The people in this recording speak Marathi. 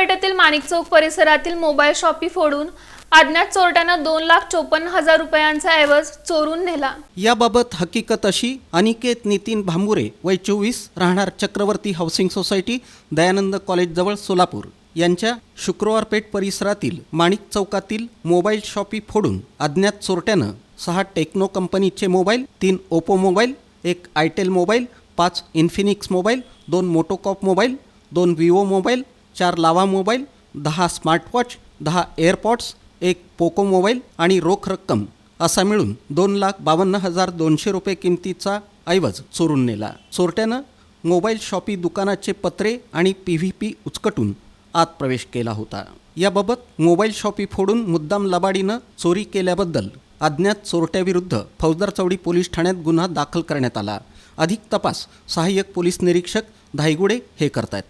पेठेतील माणिक चौक परिसरातील मोबाईल शॉपी फोडून अज्ञात चोरट्यानं दोन लाख चोपन्न हजार रुपयांचा ऐवज चोरून नेला. याबाबत हकीकत अशी अनिकेत नितीन भांबुरे वय चोवीस राहणार चक्रवर्ती हाऊसिंग सोसायटी दयानंद कॉलेजजवळ सोलापूर. यांच्या शुक्रवार पेठ परिसरातील माणिक चौकातील मोबाईल शॉपी फोडून अज्ञात चोरट्यानं सहा टेक्नो कंपनीचे मोबाईल तीन ओपो मोबाईल एक आयटेल मोबाईल पाच इन्फिनिक्स मोबाईल दोन मोटोकॉप मोबाईल दोन विवो मोबाईल चार लावा मोबाईल दहा स्मार्टवॉच दहा एअरपॉड्स एक पोको मोबाईल आणि रोख रक्कम असा मिळून दोन लाख बावन्न हजार दोनशे रुपये किमतीचा ऐवज चोरून नेला. चोरट्यानं मोबाईल शॉपी दुकानाचे पत्रे आणि पी व्ही पी उचकटून आत प्रवेश केला होता. याबाबत मोबाईल शॉपी फोडून मुद्दाम लबाडीनं चोरी केल्याबद्दल अज्ञात चोरट्याविरुद्ध फौजदार चौडी पोलीस ठाण्यात गुन्हा दाखल करण्यात आला. अधिक तपास सहाय्यक पोलीस निरीक्षक धायगुडे हे करतायत.